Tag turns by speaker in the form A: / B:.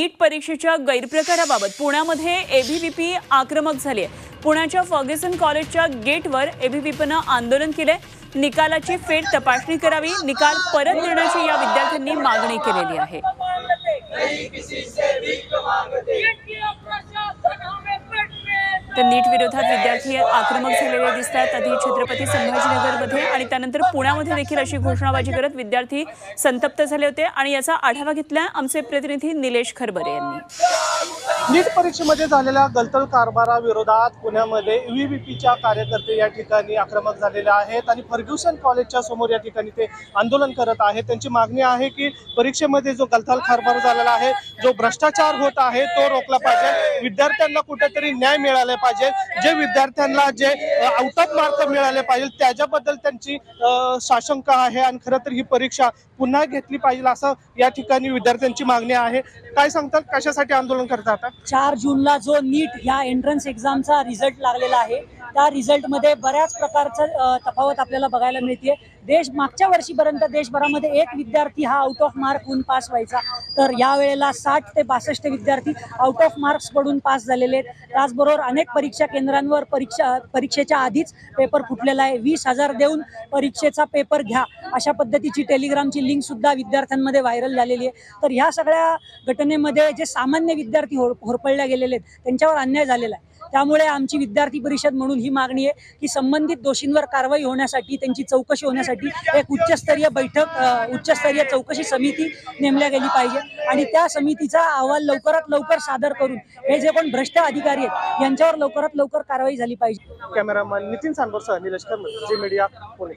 A: नीट परीक्षेच्या गैरप्रकाराबाबत पुण्यामध्ये एबीव्हीपी आक्रमक झाली आहे पुण्याच्या फर्ग्युसन कॉलेजच्या गेटवर एबीव्हीपीनं आंदोलन केलंय. निकालाची फेर तपासणी करावी निकाल परत देण्याची या विद्यार्थ्यांनी मागणी केलेली आहे. तर नीट विरोधात विद्यार्थी आक्रमक झालेले दिसतात. आधी छत्रपती संभाजीनगरमध्ये आणि त्यानंतर पुण्यामध्ये देखील अशी घोषणाबाजी करत विद्यार्थी संतप्त झाले होते. आणि याचा आढावा घेतला आमचे प्रतिनिधी निलेश खरबरे यांनी.
B: नीट परीक्षेमध्ये झालेल्या गलतल कारभाराविरोधात पुण्यामध्ये ईव्हीपीच्या कार्यकर्ते या ठिकाणी आक्रमक झालेले आहेत आणि फर्ग्युसन कॉलेजच्या समोर या ठिकाणी ते आंदोलन करत आहेत. त्यांची मागणी आहे की परीक्षेमध्ये जो गलथाल कारभार झालेला आहे जो भ्रष्टाचार होत आहे तो रोखला पाहिजे. विद्यार्थ्यांना कुठेतरी न्याय मिळाला पाहिजे. जे विद्यार्थ्यांना जे आउट ऑफ मार्क मिळाले पाहिजे त्याच्याबद्दल त्यांची साशंका आहे आणि खरं तर ही परीक्षा पुन्हा घेतली पाहिजे असं या ठिकाणी विद्यार्थ्यांची मागणी आहे. काय सांगतात? कशासाठी आंदोलन करतात आता?
C: चार जूनला जो नीट ह्या एंट्रन्स एक्झामचा रिझल्ट लागलेला आहे त्या रिझल्टमध्ये बऱ्याच प्रकारचं तफावत आपल्याला बघायला मिळते देश मागच्या वर्षीपर्यंत देशभरामध्ये एक विद्यार्थी हा आउट ऑफ मार्क होऊन पास व्हायचा. तर यावेळेला साठ ते बासष्ट विद्यार्थी आउट ऑफ मार्क्स पडून पास झालेले आहेत. त्याचबरोबर अनेक परीक्षा केंद्रांवर परीक्षा परीक्षेच्या आधीच पेपर फुटलेला आहे. वीस हजार देऊन परीक्षेचा पेपर घ्या. अशा पद्धतीची टेलिग्रामची लिंक सुद्धा विद्यार्थ्यांमध्ये व्हायरल झालेली आहे. तर ह्या सगळ्या घटनेमध्ये जे सामान्य विद्यार्थी होर होरपळल्या गेलेले आहेत त्यांच्यावर अन्याय झालेला आहे. त्यामुळे आमची विद्यार्थी परिषद म्हणून ही मागणी आहे की संबंधित दोषींवर कारवाई होण्यासाठी त्यांची चौकशी होण्यासाठी एक उच्चस्तरीय बैठक उच्चस्तरीय चौकशी समिती नेमल्या गेली पाहिजे. आणि त्या समितीचा अहवाल लवकरात लवकर सादर करून हे जे कोण भ्रष्ट अधिकारी आहेत यांच्यावर लवकरात लवकर कारवाई झाली पाहिजे.
B: कॅमेरामॅन नितीन सांबरसह निलेश जी मीडिया पुणे.